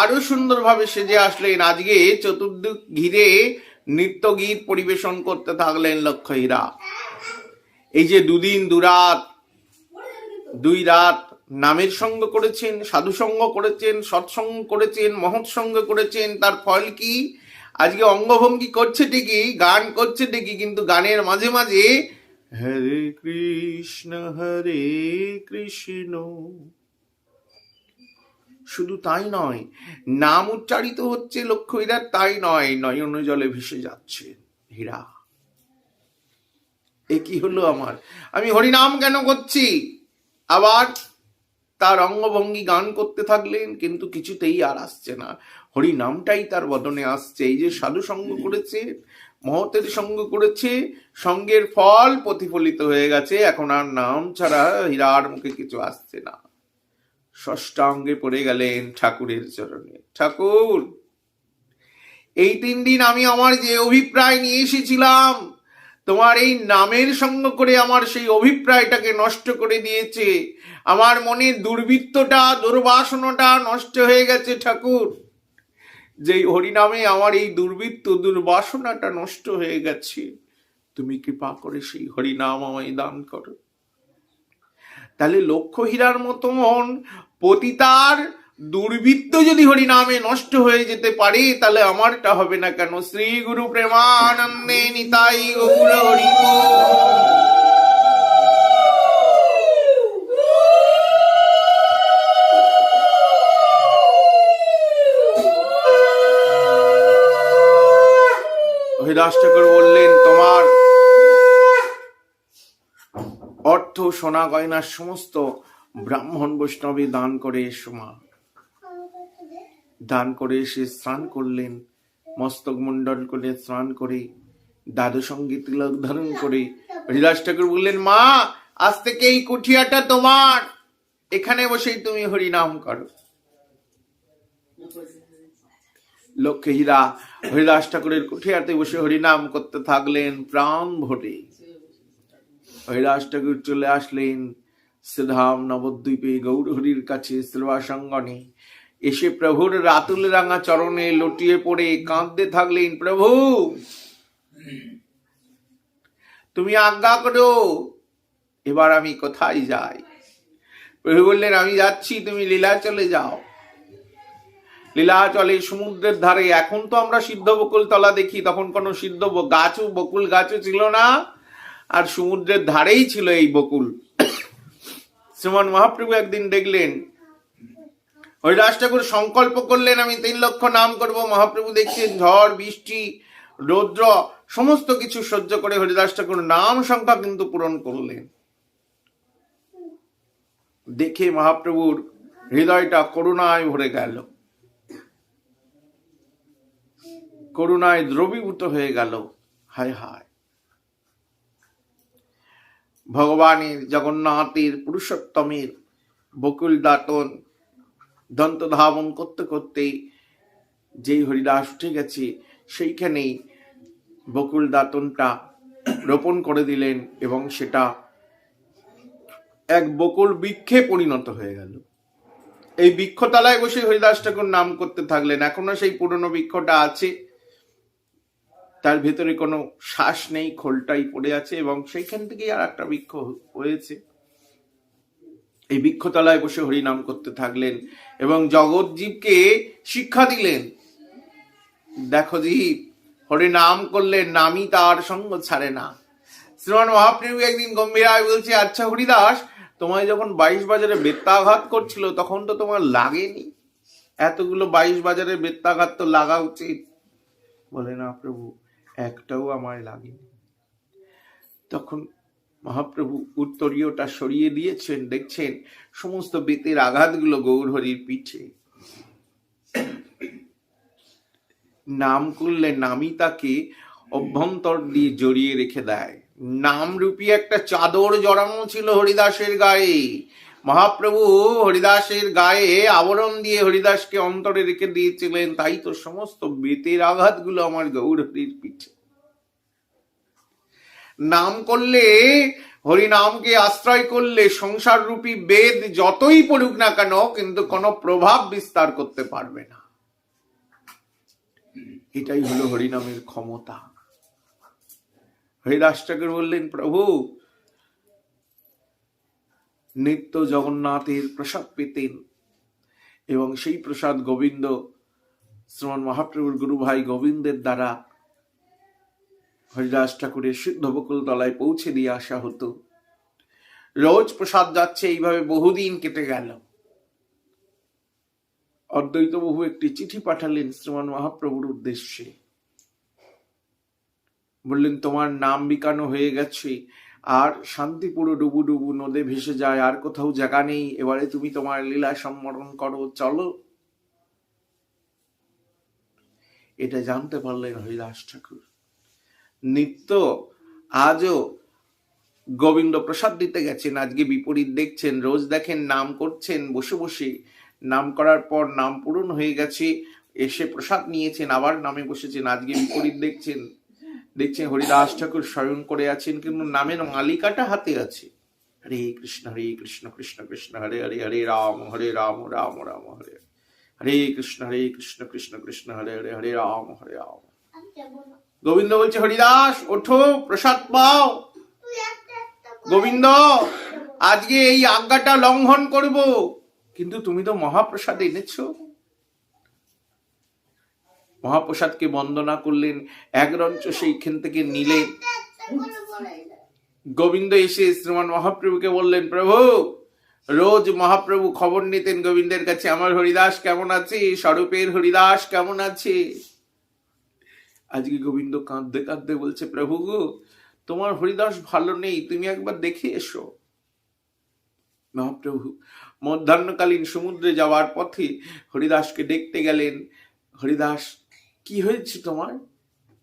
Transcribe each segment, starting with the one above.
আরও সুন্দরভাবে সেজে আসলেন। আজকে চতুর্দিক ঘিরে নৃত্য গীত পরিবেশন করতে থাকলেন লক্ষ্য হীরা এই যে দুদিন দুরাত দুই রাত নামের সঙ্গ করেছেন, সাধু সঙ্গ করেছেন, সৎসঙ্গ করেছেন, মহৎ সঙ্গ করেছেন, তার ফল কি? আজকে অঙ্গভঙ্গি করছে ঠিকই, গান করছে ঠিকই, কিন্তু গানের মাঝে মাঝে হরে কৃষ্ণ হরে কৃষ্ণ শুধু তাই নয়, নাম উচ্চারিত হচ্ছে লক্ষ্য হীরা তাই নয়, নয়ন জলে ভেসে যাচ্ছে হীরা। এ কি হলো আমার? আমি হরিনাম কেন করছি? আবার তার অঙ্গভঙ্গি গান করতে থাকলেন, কিন্তু কিছুতেই আর আসছে না। হরি নামটাই তার বদনে আসছে। এই যে সাধু সঙ্গ করেছে, মহতের সঙ্গ করেছে, সঙ্গের ফল প্রতিফলিত হয়ে গেছে। এখন আর নাম ছাড়া হীরার মুখে কিছু আসছে না। ষষ্ঠাঙ্গে পড়ে গেলেন ঠাকুরের চরণে। ঠাকুর, এই তিন দিন আমি আমার যে অভিপ্রায় নিয়ে এসেছিলাম, তোমার এই নামের সঙ্গ করে আমার সেই অভিপ্রায়টাকে নষ্ট করে দিয়েছে। আমার মনের দুর্বৃত্তটা, দুর্বাসনাটা নষ্ট হয়ে গেছে ঠাকুর। যেই হরিনামে আমার এই দুর্বৃত্ত, দুর্বাসনাটা নষ্ট হয়ে গেছে। তুমি কৃপা করে সেই হরিনাম আমায় দান করো। তাহলে লক্ষ্য হীরার মতন পতিতার দুর্বৃত্ত যদি হরিনামে নষ্ট হয়ে যেতে পারে, তাহলে আমারটা হবে না কেন? শ্রী গুরু প্রেমানন্দে নিতাই গৌর হরি। হরিদাস ঠাকুর বললেন, তোমার অর্থ, সোনা গয়নার সমস্ত ব্রাহ্মণ বৈষ্ণবে দান করে এসো মা দান করে এসে স্নান করলেন, মস্তক মণ্ডল করে স্নান করে, দাদু সংগীত তিলক ধারণ করে, হরিদাস ঠাকুর বললেন, মা, আজ থেকে এই কুঠিয়াটা তোমার। এখানে বসেই তুমি হরিনাম করো। লক্ষ্মী হীরা হরিদাস ঠাকুরের কুঠিয়াতে বসে হরিনাম করতে থাকলেন প্রাণ ভরে। হরিদাস ঠাকুর চলে আসলেন। শ্রীধাম নবদ্বীপে গৌরহরির কাছে শ্রীবাসঙ্গনে। এসে প্রভুর রাতুল রাঙা চরণে লটিয়ে পড়ে কাঁদতে থাকলেন, প্রভু! তুমি আজ্ঞা করো, এবার আমি কোথায় যাই? প্রভু বললেন, আমি যাচ্ছি, তুমি লীলা চলে যাও। লীলা চলে সমুদ্রের ধারে, এখন তো আমরা সিদ্ধ বকুল তলা দেখি, তখন কোনো সিদ্ধ গাছও, বকুল গাছও ছিল না। আর সমুদ্রের ধারেই ছিল এই বকুল। শ্রীমান মহাপ্রভু একদিন দেখলেন হরিদাস ঠাকুর সংকল্প করলেন, আমি তিন লক্ষ নাম করব, মহাপ্রভু দেখছেন ঝড়, বৃষ্টি, রৌদ্র, সমস্ত কিছু সহ্য করে হরিদাস ঠাকুর নাম সংখ্যা কিন্তু পূরণ করলেন। দেখে মহাপ্রভুর হৃদয়টা করুণায় ভরে গেল। করুণায় দ্রবীভূত হয়ে গেল। হায় হায়। ভগবানের, জগন্নাথের, পুরুষোত্তমের বকুল দাতন, দন্ত ধাবন করতে করতে যেই হরিদাস উঠে গেছে, সেইখানেই বকুল দাতনটা রোপণ করে দিলেন এবং সেটা এক বকুল বৃক্ষে পরিণত হয়ে গেল। এই বৃক্ষতলায় বসে হরিদাস ঠাকুর নাম করতে থাকলেন। এখনও সেই পুরনো বৃক্ষটা আছে। তার ভেতরে কোনো শ্বাস নেই, খোলটাই পড়ে আছে এবং সেইখান থেকেই আর একটা বৃক্ষ হয়েছে। এই বৃক্ষতলায় বসে হরিনাম করতে থাকলেন এবং জগৎজীবকে শিক্ষা দিলেন। দেখো জীব হরি নাম করলে নামই তার সঙ্গ ছাড়ে না। শ্রীমান মহাপ্রভু একদিন গম্ভীরায় বলছে আচ্ছা হরিদাস, তোমায় যখন বাইশ বাজারে বেত্যাঘাত করছিল, তখন তো তোমার লাগেনি। এতগুলো বাইশ বাজারে বেত্যাঘাত তো লাগা উচিত। বলে না প্রভু একটাও আমায় লাগেনি। তখন মহাপ্রভু উত্তরীয়টা সরিয়ে দিয়েছেন, দেখছেন সমস্ত বেতের আঘাতগুলো গৌরহরির পিঠে। নাম করলে নামই তাকে অভ্যন্তর দিয়ে জড়িয়ে রেখে দেয়। নামরূপী একটা চাদর জড়ানো ছিল হরিদাসের গায়ে। মহাপ্রভু হরিদাসের গায়ে আবরণ দিয়ে হরিদাসকে অন্তরে রেখে দিয়েছিলেন, তাই তো সমস্ত বেতের আঘাতগুলো আমার গৌরহরির পিঠে। নাম করলে, হরিনামকে আশ্রয় করলে সংসার রূপী বেদ যতই পড়ুক না কেন, কিন্তু কোনো প্রভাব বিস্তার করতে পারবে না। এটাই হলো হরিনামের ক্ষমতা। হরিদাস ঠাকুর বললেন, প্রভু নিত্য জগন্নাথের প্রসাদ পেতেন। এবং সেই প্রসাদ গোবিন্দ শ্রমণ মহাপ্রভুর গুরু ভাই গোবিন্দের দ্বারা হরিদাস ঠাকুরের সিদ্ধ বকুল তলায় পৌঁছে দিয়ে আসা হতো। রোজ প্রসাদ যাচ্ছে, এইভাবে বহুদিন কেটে গেল। অদ্বৈত বহু একটি চিঠি পাঠালেন শ্রীমান মহাপ্রভুর উদ্দেশ্যে। বললেন, তোমার নাম বিকানো হয়ে গেছে আর শান্তিপুরো ডুবু ডুবু নদে ভেসে যায়, আর কোথাও জায়গা নেই। এবারে তুমি তোমার লীলা সম্মরণ করো, চলো। এটা জানতে পারলেন হরিদাস ঠাকুর। নিত্য আজও গোবিন্দ প্রসাদ দিতে গেছেন, আজকে বিপরীত দেখছেন, রোজ দেখেন, নাম করছেন, বসে বসে। নাম করার পর নাম পূরণ হয়ে গেছে, এসে প্রসাদ নিয়েছেন, আবার নামে বসেছেন, আজকে বিপরীত দেখছেন। দেখছেন হরিদাস ঠাকুর স্বয়ং করে আছেন, কিন্তু নামের মালিকাটা হাতে আছে। হরে কৃষ্ণ হরে কৃষ্ণ কৃষ্ণ কৃষ্ণ, হরে হরে হরে রাম হরে রাম রাম রাম, হরে। হরে কৃষ্ণ হরে কৃষ্ণ কৃষ্ণ কৃষ্ণ, হরে হরে হরে রাম হরে রাম। গোবিন্দ বলছে, হরিদাস, ওঠো, প্রসাদ পাও। গোবিন্দ, আজকে এই আজ্ঞাটা লঙ্ঘন করব। কিন্তু তুমি তো মহাপ্রসাদ এনেছো। মহাপ্রসাদকে বন্দনা করলেন এক রঞ্চ সেইখান থেকে নিলেন। গোবিন্দ এসে শ্রীমান মহাপ্রভুকে বললেন, প্রভু, রোজ মহাপ্রভু খবর নিতেন গোবিন্দের কাছে। আমার হরিদাস কেমন আছে? স্বরূপের হরিদাস কেমন আছে? আজকে গোবিন্দ কাঁদতে কাঁদতে বলছে, প্রভু গো, তোমার হরিদাস ভালো নেই, তুমি একবার দেখে এসো। মহাপ্রভু মধ্যাহ্নকালীন সমুদ্রে যাওয়ার পথে হরিদাসকে দেখতে গেলেন। হরিদাস কি হয়েছে তোমার?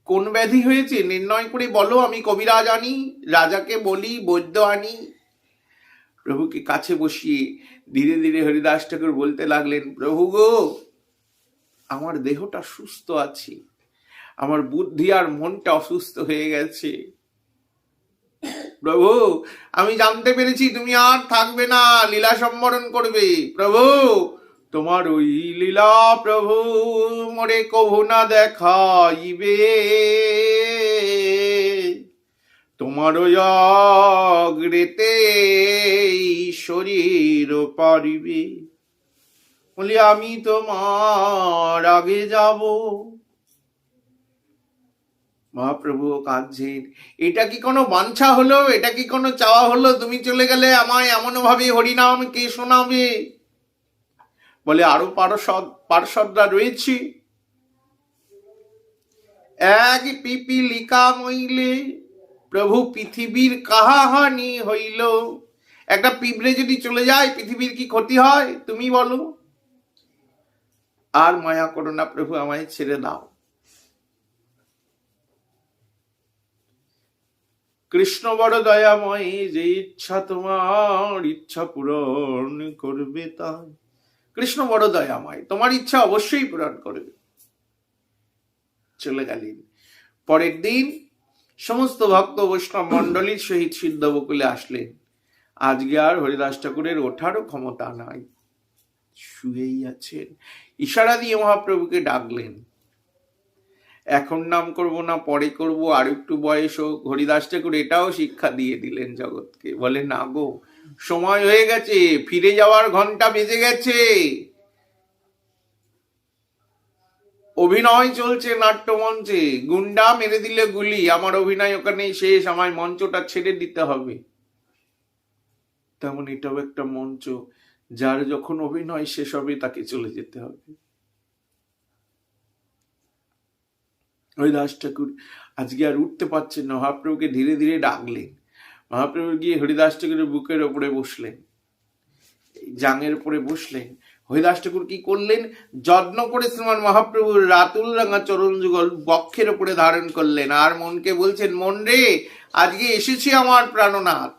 কোন ব্যাধি হয়েছে? নির্ণয় করে বলো, আমি কবিরাজ আনি, রাজাকে বলি, বৈদ্য আনি। প্রভুকে কাছে বসিয়ে ধীরে ধীরে হরিদাস ঠাকুর বলতে লাগলেন, প্রভু গো, আমার দেহটা সুস্থ আছে। আমার বুদ্ধি আর মনটা অসুস্থ হয়ে গেছে। প্রভু, আমি জানতে পেরেছি তুমি আর থাকবে না। লীলা সম্বরণ করবে। প্রভু তোমার ওই লীলা প্রভু মোরে কভু না দেখাইবে। তোমার অগ্রেতে শরীর পারিবে বলি, আমি তোমার আগে যাব। মহাপ্রভু কাঁদছেন। এটা কি কোনো বাঞ্ছা হলো? এটা কি কোনো চাওয়া হলো? তুমি চলে গেলে আমায় এমন ভাবে হরিনাম কে শোনাবে? বলে আরও পার্ষদ পার্ষদরা রয়েছে। এক পিপিলিকা মইলে, প্রভু পৃথিবীর কাহাহানি হইল? একটা পিঁপড়ে যদি চলে যায়, পৃথিবীর কি ক্ষতি হয়? তুমি বলো। আর মায়া করো না প্রভু, আমায় ছেড়ে দাও। কৃষ্ণ বড় দয়াময়, যে ইচ্ছা তোমার ইচ্ছা পূরণ করবে তাই। কৃষ্ণ বড় দয়াময়, তোমার ইচ্ছা অবশ্যই পূরণ করবে। চলে গেলেন। পরের দিন সমস্ত ভক্ত বৈষ্ণব মণ্ডলীর সহিত সিদ্ধ বকুলে আসলেন। আজকে আর হরিদাস ঠাকুরের ওঠারও ক্ষমতা নাই। শুয়েই আছেন। ইশারা দিয়ে মহাপ্রভুকে ডাকলেন। এখন নাম করব না, পরে করব, আর একটু বয়স হোক। হরিদাস ঠাকুর এটাও শিক্ষা দিয়ে দিলেন জগৎকে। বলে, না গো সময় হয়ে গেছে, ফিরে যাওয়ার ঘণ্টা বেজে গেছে। অভিনয় চলছে নাট্যমঞ্চে, গুন্ডা মেরে দিলে গুলি, আমার অভিনয় ওখানেই শেষ, আমায় মঞ্চটা ছেড়ে দিতে হবে। তেমন এটাও একটা মঞ্চ, যার যখন অভিনয় শেষ হবে তাকে চলে যেতে হবে। ওই দাস ঠাকুর, আজকে আর উঠতে পারছেন না, মহাপ্রভুকে ধীরে ধীরে ডাকলেন। মহাপ্রভু গিয়ে হরিদাস ঠাকুরের বুকের ওপরে বসলেন। জাঙের উপরে বসলেন। হরিদাস ঠাকুর কি করলেন? যত্ন করে শ্রীমান মহাপ্রভুর রাতুল রাঙা চরণ যুগল বক্ষের উপরে ধারণ করলেন। আর মনকে বলছেন মন রে আজকে এসেছি আমার প্রাণনাথ।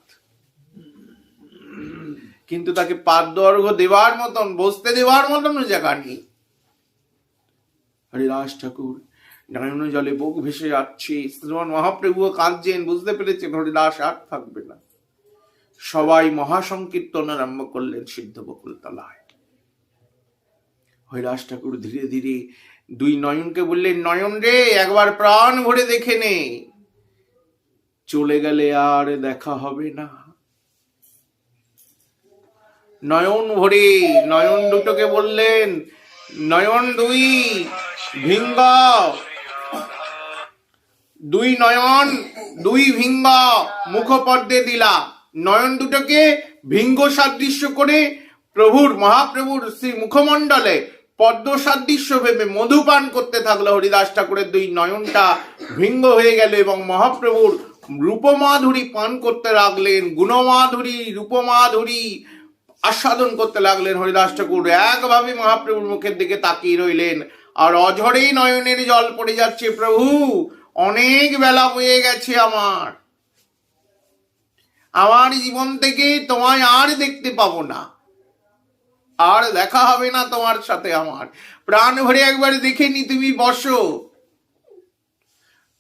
কিন্তু তাকে পাদর্ঘ দেওয়ার মতন, বসতে দেওয়ার মতন জায়গা নেই। হরিদাস ঠাকুর নয়ন জলে বুক ভেসে যাচ্ছে। শ্রীমান মহাপ্রভুও কাঁদছেন, বুঝতে পেরেছেন হরিদাস আর থাকবে না। সবাই মহাসংকীর্তন আরম্ভ করলেন সিদ্ধ বকুলতলায় হৈরাস ঠাকুর ধীরে ধীরে দুই নয়নকে বললেন, নয়ন রে, একবার প্রাণ ভরে দেখে নে। চলে গেলে আর দেখা হবে না। নয়ন ভরে, নয়ন দুটোকে বললেন, নয়ন দুই, ভিঙ্গ দুই নয়ন, দুই ভিঙ্গ মুখপদ্মে দিলা। নয়ন দুটোকে ভিঙ্গ সাদৃশ্য করে প্রভুর, মহাপ্রভুর শ্রী মুখমণ্ডলে পদ্ম সাদৃশ্য ভেবে মধুপান করতে থাকল হরিদাস ঠাকুরের দুই নয়নটা। ভিঙ্গ হয়ে গেল এবং মহাপ্রভুর রূপমাধুরী পান করতে লাগলেন, গুণমাধুরী রূপমাধুরী আস্বাদন করতে লাগলেন হরিদাস ঠাকুর। একভাবে মহাপ্রভুর মুখের দিকে তাকিয়ে রইলেন। আর অঝরেই নয়নের জল পড়ে যাচ্ছে প্রভু অনেক বেলা বয়ে গেছে আমার। আমার জীবন থেকে তোমায় আর দেখতে পাবো না। আর দেখা হবে না তোমার সাথে আমার। প্রাণ ভরে একবার দেখে নি তুমি বসো।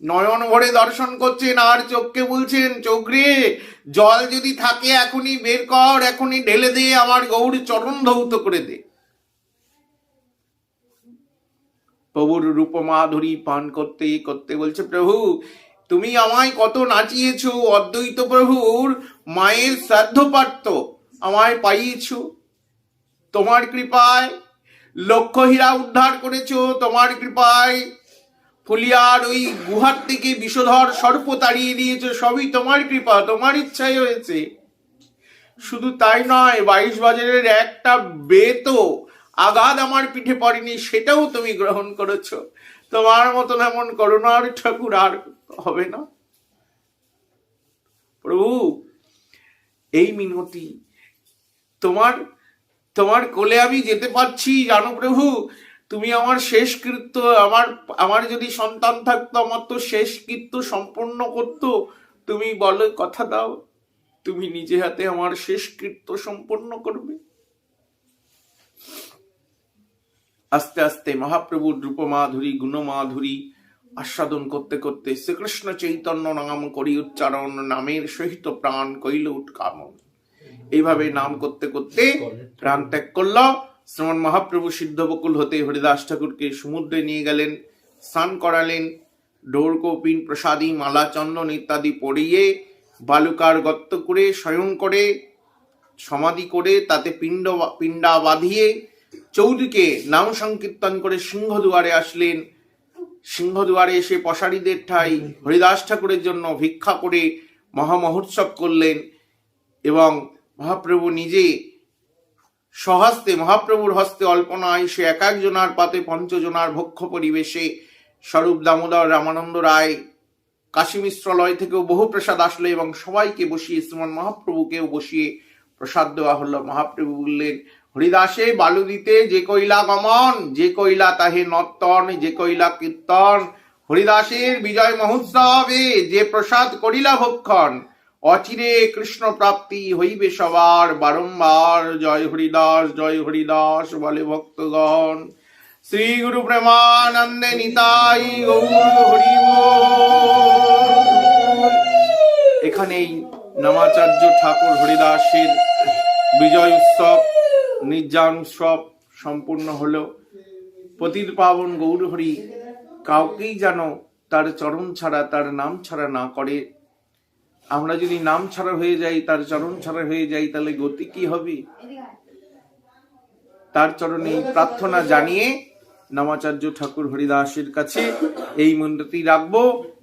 নয়ন ভরে দর্শন করছেন আর চোখকে বলছেন চোখ রে জল যদি থাকে এখনই বের কর, এখনই ঢেলে দে, আমার গৌর চরণ ধৌত করে দে। প্রভুর রূপমাধুরী পান করতে করতে বলছে, প্রভু, তুমি আমায় কত নাচিয়েছো, অদ্বৈত প্রভুর মায়ের শ্রাদ্ধ পার্থ আমায় পাইয়েছো। তোমার কৃপায় লক্ষ্য হীরা উদ্ধার করেছ, তোমার কৃপায় ফুলিয়ার ওই গুহার থেকে বিষধর সর্প তাড়িয়ে দিয়েছ, সবই তোমার কৃপা, তোমার ইচ্ছাই হয়েছে। শুধু তাই নয়, বাইশ বাজারের একটা বেতো আঘাত আমার পিঠে পড়েনি, সেটাও তুমি গ্রহণ করেছ। তোমার মতন এমন করুণার ঠাকুর, আর হবে না। প্রভু, এই মিনতি, তোমার তোমার কোলে আমি যেতে পারছি, জানো প্রভু? তুমি আমার শেষ কৃত্য, আমার আমার যদি সন্তান থাকতো, আমার তো শেষ কৃত্য সম্পন্ন করতো। তুমি বলো, কথা দাও। তুমি নিজে হাতে আমার শেষ কৃত্য সম্পন্ন করবে। আস্তে আস্তে মহাপ্রভুর রূপমাধুরী, গুণমাধুরী আস্বাদন করতে করতে শ্রীকৃষ্ণ চৈতন্য নাম করি উচ্চারণ, নামের সহিত প্রাণ কইল উৎকামন। এইভাবে নাম করতে করতে প্রাণ ত্যাগ করল। শ্রমণ মহাপ্রভু সিদ্ধ বকুল হতে হরিদাস ঠাকুরকে সমুদ্রে নিয়ে গেলেন, স্নান করালেন, ডোর কৌপিন, প্রসাদী, মালা, চন্দন ইত্যাদি পরিয়ে বালুকার গর্ত করে শয়ন করে সমাধি করে তাতে পিণ্ড, পিণ্ডা বাঁধিয়ে চৌদিকে নাম সংকীর্তন করে সিংহদুয়ারে আসলেন। সিংহদুয়ারে এসে পশারীদের ঠাই হরিদাস ঠাকুরের জন্য ভিক্ষা করে মহামহোৎসব করলেন এবং মহাপ্রভু নিজে স্বহস্তে মহাপ্রভুর হস্তে অল্পনায় সে এক একজনার পাতে পঞ্চজনার ভক্ষ পরিবেশে স্বরূপ দামোদর রামানন্দ রায়, কাশী মিশ্রালয় থেকেও বহু প্রসাদ আসলো এবং সবাইকে বসিয়ে, শ্রীমন মহাপ্রভুকেও বসিয়ে প্রসাদ দেওয়া হলো। মহাপ্রভু বললেন হরিদাসে বালু দিতে যে কইলা গমন, যে কইলা তাহে নর্তন, যে কইলা কীর্তন। হরিদাসের বিজয় মহোৎসবে যে প্রসাদ করিলা ভক্ষণ, অচিরে কৃষ্ণ প্রাপ্তি হইবে সবার বারম্বার। জয় হরিদাস জয় হরিদাস বলে ভক্তগণ। শ্রী গুরু প্রেমানন্দে নিতাই হরি এখানেই নামাচার্য ঠাকুর হরিদাসের বিজয় উৎসব নির্যান উৎসব সম্পূর্ণ হলো পতিত পাবন গৌর হরি কাউকেই যেন তার চরণ ছাড়া, তার নাম ছাড়া না করে। আমরা যদি নাম ছাড়া হয়ে যাই, তার চরণ ছাড়া হয়ে যাই, তাহলে গতি কি হবে? তার চরণে প্রার্থনা জানিয়ে নামাচার্য ঠাকুর হরিদাসের কাছে এই মন্ত্রটি রাখব,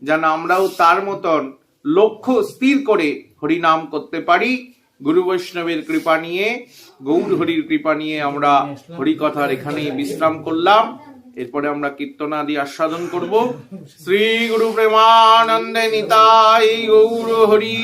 যেন আমরাও তার মতন লক্ষ্য স্থির করে হরিনাম করতে পারি। গুরু বৈষ্ণবের কৃপা নিয়ে, গৌর হরির কৃপা নিয়ে আমরা হরিকথার এখানেই বিশ্রাম করলাম এরপরে আমরা কীর্তনাদি আস্বাদন করব শ্রী গুরু প্রেমানন্দে নিতাই গৌর হরি।